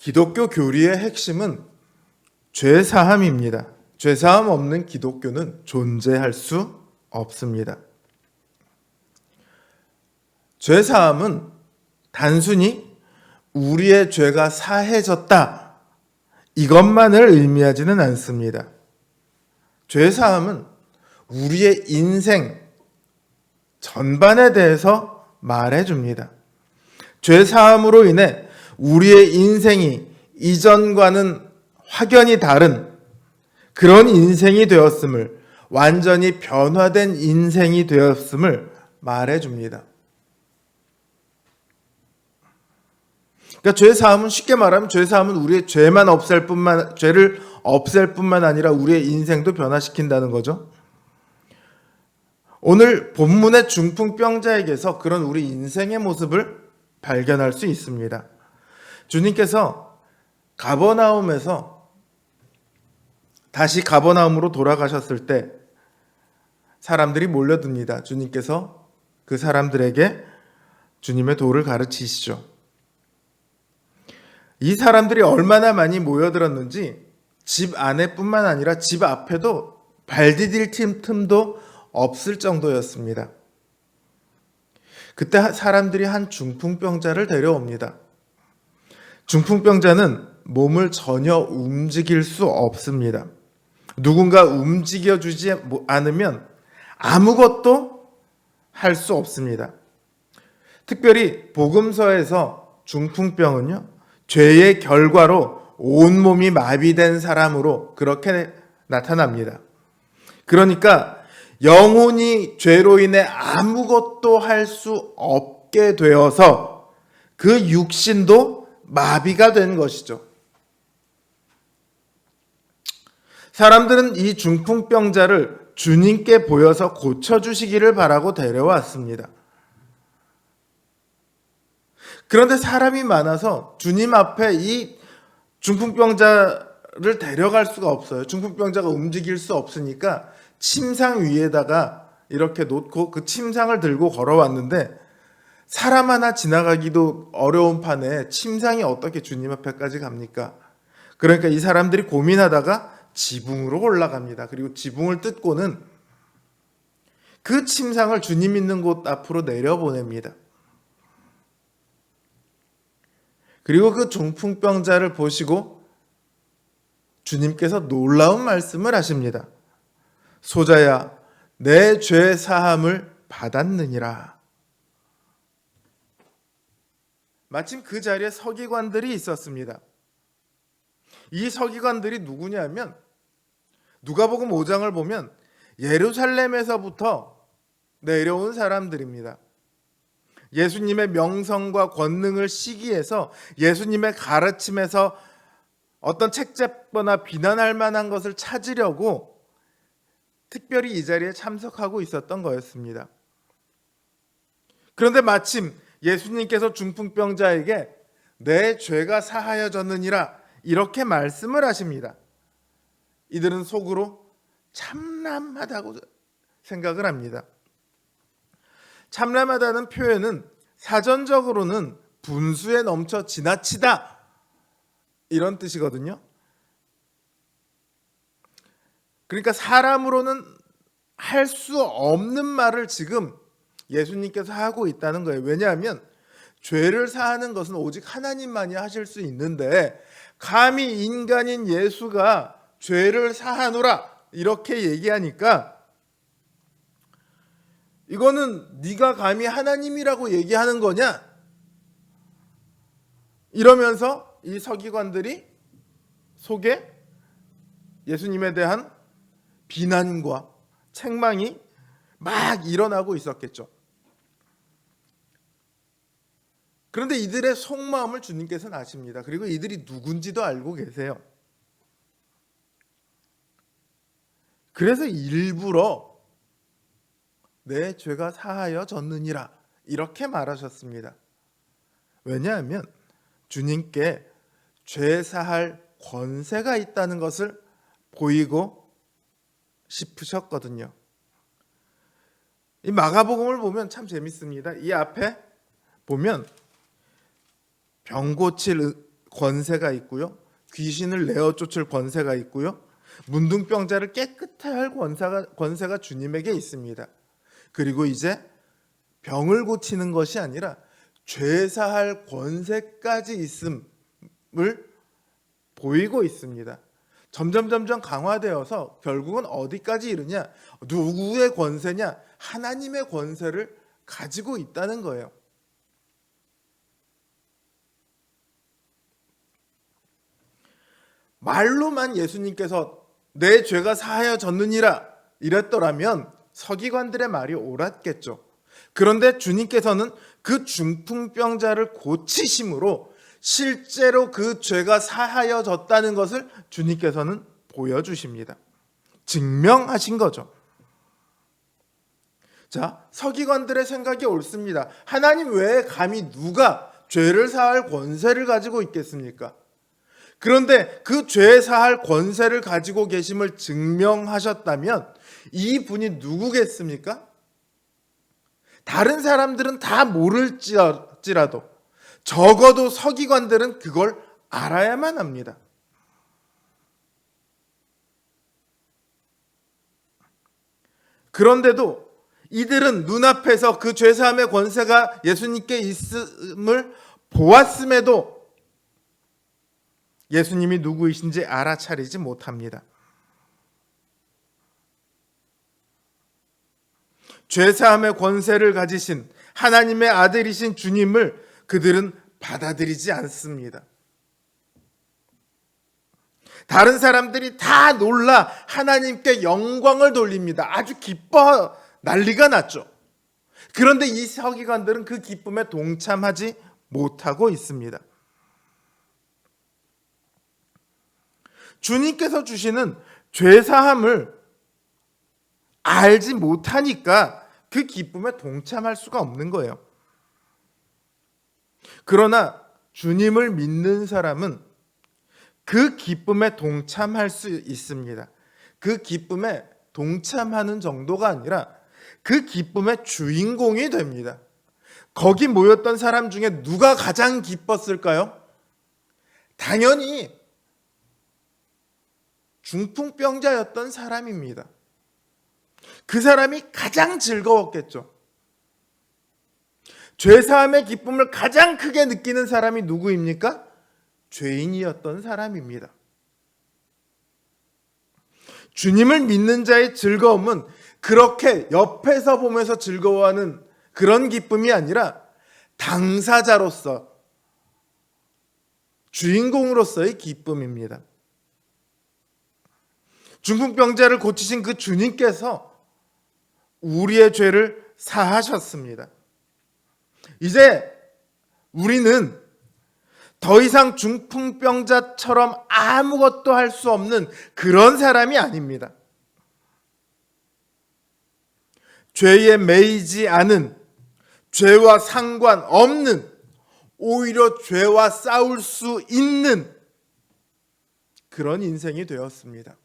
기독교 교리의 핵심은 죄사함입니다. 죄사함 없는 기독교는 존재할 수 없습니다. 죄사함은 단순히 우리의 죄가 사해졌다 이것만을 의미하지는 않습니다. 죄사함은 우리의 인생 전반에 대해서 말해줍니다. 죄사함으로 인해 우리의 인생이 이전과는 확연히 다른 그런 인생이 되었음을 완전히 변화된 인생이 되었음을 말해 줍니다. 그러니까 죄 사함은 쉽게 말하면 죄 사함은 우리의 죄만 없앨 뿐만 죄를 없앨 뿐만 아니라 우리의 인생도 변화시킨다는 거죠. 오늘 본문의 중풍병자에게서 그런 우리 인생의 모습을 발견할 수 있습니다. 주님께서 가버나움에서 다시 가버나움으로 돌아가셨을 때 사람들이 몰려듭니다. 주님께서 그 사람들에게 주님의 도를 가르치시죠. 이 사람들이 얼마나 많이 모여들었는지 집 안에뿐만 아니라 집 앞에도 발 디딜 틈, 틈도 없을 정도였습니다. 그때 사람들이 한 중풍병자를 데려옵니다. 중풍병자는 몸을 전혀 움직일 수 없습니다. 누군가 움직여주지 않으면 아무것도 할 수 없습니다. 특별히 복음서에서 중풍병은요, 죄의 결과로 온몸이 마비된 사람으로 그렇게 나타납니다. 그러니까 영혼이 죄로 인해 아무것도 할 수 없게 되어서 그 육신도 마비가 된 것이죠. 사람들은 이 중풍병자를 주님께 보여서 고쳐주시기를 바라고 데려왔습니다. 그런데 사람이 많아서 주님 앞에 이 중풍병자를 데려갈 수가 없어요. 중풍병자가 움직일 수 없으니까 침상 위에다가 이렇게 놓고 그 침상을 들고 걸어왔는데 사람 하나 지나가기도 어려운 판에 침상이 어떻게 주님 앞에까지 갑니까? 그러니까 이 사람들이 고민하다가 지붕으로 올라갑니다. 그리고 지붕을 뜯고는 그 침상을 주님 있는 곳 앞으로 내려보냅니다. 그리고 그 중풍병자를 보시고 주님께서 놀라운 말씀을 하십니다. 소자야, 내 죄 사함을 받았느니라. 마침 그 자리에 서기관들이 있었습니다. 이 서기관들이 누구냐면 누가복음 5장을 보면 예루살렘에서부터 내려온 사람들입니다. 예수님의 명성과 권능을 시기해서 예수님의 가르침에서 어떤 책잡거나 비난할 만한 것을 찾으려고 특별히 이 자리에 참석하고 있었던 거였습니다. 그런데 마침 예수님께서 중풍병자에게 내 죄가 사하여졌느니라 이렇게 말씀을 하십니다. 이들은 속으로 참람하다고 생각을 합니다. 참람하다는 표현은 사전적으로는 분수에 넘쳐 지나치다 이런 뜻이거든요. 그러니까 사람으로는 할 수 없는 말을 지금 예수님께서 하고 있다는 거예요. 왜냐하면 죄를 사하는 것은 오직 하나님만이 하실 수 있는데 감히 인간인 예수가 죄를 사하노라 이렇게 얘기하니까 이거는 네가 감히 하나님이라고 얘기하는 거냐? 이러면서 이 서기관들이 속에 예수님에 대한 비난과 책망이 막 일어나고 있었겠죠. 그런데 이들의 속마음을 주님께서는 아십니다. 그리고 이들이 누군지도 알고 계세요. 그래서 일부러 내 죄가 사하여 졌느니라 이렇게 말하셨습니다. 왜냐하면 주님께 죄 사할 권세가 있다는 것을 보이고 싶으셨거든요. 이 마가복음을 보면 참 재밌습니다. 이 앞에 보면 병 고칠 권세가 있고요. 귀신을 내어 쫓을 권세가 있고요. 문둥병자를 깨끗하게 할 권세가, 권세가 주님에게 있습니다. 그리고 이제 병을 고치는 것이 아니라 죄사할 권세까지 있음을 보이고 있습니다. 점점 점점 강화되어서 결국은 어디까지 이르냐? 누구의 권세냐? 하나님의 권세를 가지고 있다는 거예요. 말로만 예수님께서 내 죄가 사하여졌느니라 이랬더라면 서기관들의 말이 옳았겠죠. 그런데 주님께서는 그 중풍병자를 고치심으로 실제로 그 죄가 사하여졌다는 것을 주님께서는 보여주십니다. 증명하신 거죠. 자, 서기관들의 생각이 옳습니다. 하나님 외에 감히 누가 죄를 사할 권세를 가지고 있겠습니까? 그런데 그 죄 사할 권세를 가지고 계심을 증명하셨다면 이 분이 누구겠습니까? 다른 사람들은 다 모를지라도 적어도 서기관들은 그걸 알아야만 합니다. 그런데도 이들은 눈앞에서 그 죄사함의 권세가 예수님께 있음을 보았음에도 예수님이 누구이신지 알아차리지 못합니다. 죄사함의 권세를 가지신 하나님의 아들이신 주님을 그들은 받아들이지 않습니다. 다른 사람들이 다 놀라 하나님께 영광을 돌립니다. 아주 기뻐 난리가 났죠. 그런데 이 서기관들은 그 기쁨에 동참하지 못하고 있습니다. 주님께서 주시는 죄사함을 알지 못하니까 그 기쁨에 동참할 수가 없는 거예요. 그러나 주님을 믿는 사람은 그 기쁨에 동참할 수 있습니다. 그 기쁨에 동참하는 정도가 아니라 그 기쁨의 주인공이 됩니다. 거기 모였던 사람 중에 누가 가장 기뻤을까요? 당연히 중풍병자였던 사람입니다. 그 사람이 가장 즐거웠겠죠. 죄사함의 기쁨을 가장 크게 느끼는 사람이 누구입니까? 죄인이었던 사람입니다. 주님을 믿는 자의 즐거움은 그렇게 옆에서 보면서 즐거워하는 그런 기쁨이 아니라 당사자로서 주인공으로서의 기쁨입니다. 중풍병자를 고치신 그 주님께서 우리의 죄를 사하셨습니다. 이제 우리는 더 이상 중풍병자처럼 아무것도 할 수 없는 그런 사람이 아닙니다. 죄에 매이지 않은 죄와 상관없는 오히려 죄와 싸울 수 있는 그런 인생이 되었습니다.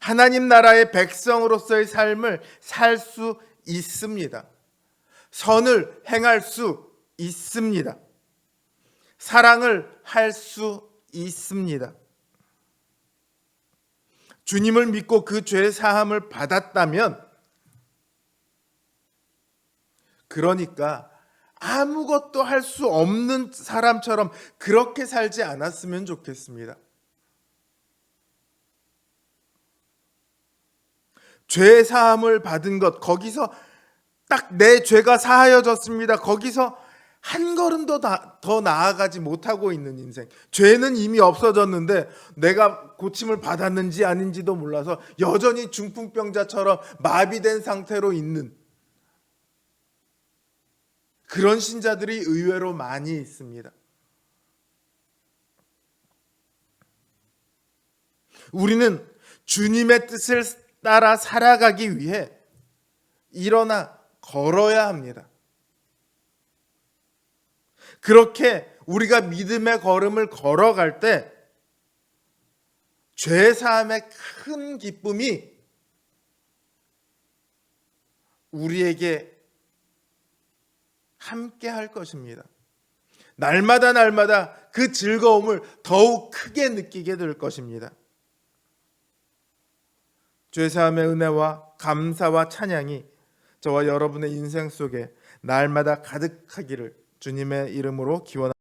하나님 나라의 백성으로서의 삶을 살 수 있습니다. 선을 행할 수 있습니다. 사랑을 할 수 있습니다. 주님을 믿고 그 죄 사함을 받았다면 그러니까 아무것도 할 수 없는 사람처럼 그렇게 살지 않았으면 좋겠습니다. 죄 사함을 받은 것 거기서 딱 내 죄가 사하여졌습니다. 거기서 한 걸음도 더 나아가지 못하고 있는 인생. 죄는 이미 없어졌는데 내가 고침을 받았는지 아닌지도 몰라서 여전히 중풍병자처럼 마비된 상태로 있는 그런 신자들이 의외로 많이 있습니다. 우리는 주님의 뜻을 따라 살아가기 위해 일어나 걸어야 합니다. 그렇게 우리가 믿음의 걸음을 걸어갈 때 죄사함의 큰 기쁨이 우리에게 함께 할 것입니다. 날마다 날마다 그 즐거움을 더욱 크게 느끼게 될 것입니다. 죄사함의 은혜와 감사와 찬양이 저와 여러분의 인생 속에 날마다 가득하기를 주님의 이름으로 기원합니다.